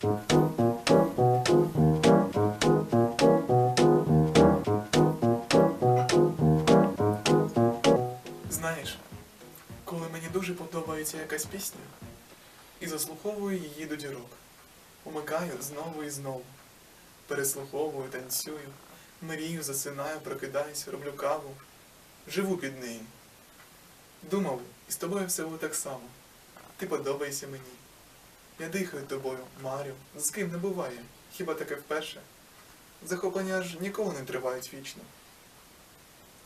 Знаєш, коли мені дуже подобається якась пісня, і заслуховую її до дірок, умикаю знову і знову, переслуховую, танцюю, мрію, засинаю, прокидаюсь, роблю каву, живу під нею. Думав, і з тобою все буде так само. Ти подобаєшся мені. Я дихаю тобою, марю, з ким не буває, хіба таке вперше. Захоплення ж ніколи не тривають вічно.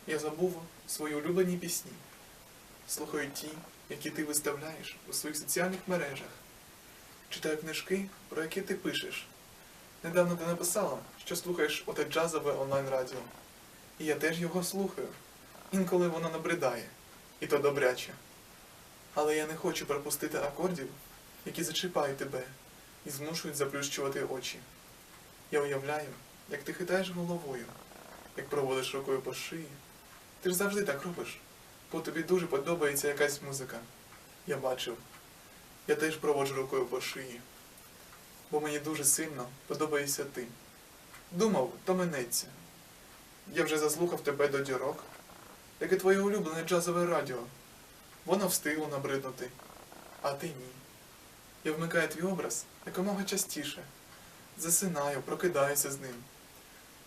Я забув свої улюблені пісні. Слухаю ті, які ти виставляєш у своїх соціальних мережах. Читаю книжки, про які ти пишеш. Недавно ти написала, що слухаєш оте джазове онлайн-радіо. І я теж його слухаю. Інколи воно набридає, і то добряче. Але я не хочу пропустити акордів, які зачіпають тебе і змушують заплющувати очі. Я уявляю, як ти хитаєш головою, як проводиш рукою по шиї. Ти ж завжди так робиш, бо тобі дуже подобається якась музика. Я бачив. Я теж проводжу рукою по шиї, бо мені дуже сильно подобаєшся ти. Думав, то минеться. Я вже заслухав тебе до дірок, як і твоє улюблене джазове радіо. Воно встигло набриднути, а ти ні. Я вмикаю твій образ якомога частіше. Засинаю, прокидаюся з ним.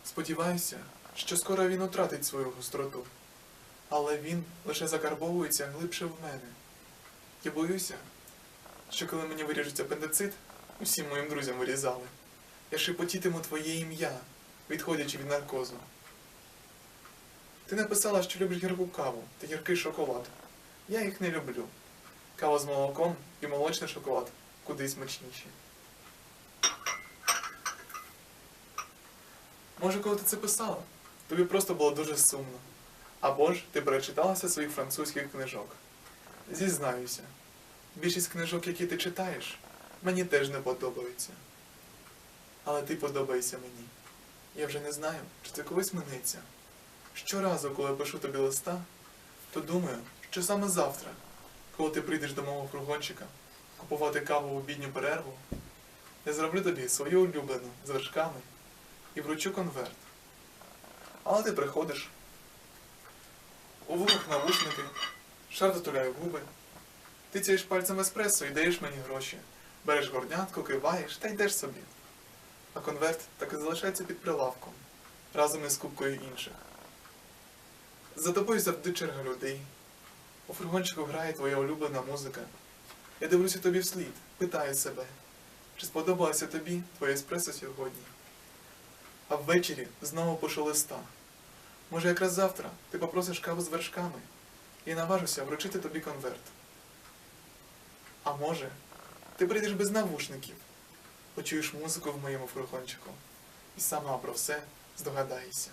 Сподіваюся, що скоро він втратить свою гостроту. Але він лише закарбовується глибше в мене. Я боюся, що коли мені виріжуть апендицит, усім моїм друзям вирізали, я шепотітиму твоє ім'я, відходячи від наркозу. Ти написала, що любиш гірку каву та гіркий шоколад. Я їх не люблю. Кава з молоком і молочний шоколад куди смачніші. Може, коли ти це писала, тобі просто було дуже сумно. Або ж ти перечиталася своїх французьких книжок. Зізнаюся, більшість книжок, які ти читаєш, мені теж не подобаються. Але ти подобаєшся мені. Я вже не знаю, чи це колись минеться. Щоразу, коли я пишу тобі листа, то думаю, що саме завтра, коли ти прийдеш до мого фургончика купувати каву в обідню перерву, я зроблю тобі свою улюблену з вершками і вручу конверт. Але ти приходиш, у вухах навушники, шар дотуляє губи, ти цієш пальцем еспресо і даєш мені гроші, береш горнятку, киваєш та йдеш собі. А конверт так і залишається під прилавком, разом із кубкою інших. За тобою завжди черга людей. У фургончику грає твоя улюблена музика. Я дивлюся тобі вслід, питаю себе, чи сподобалося тобі твоє еспресо сьогодні? А ввечері знову пишу листа. Може, якраз завтра ти попросиш каву з вершками і наважуся вручити тобі конверт. А може, ти прийдеш без навушників, почуєш музику в моєму фургончику і сама про все здогадаєшся.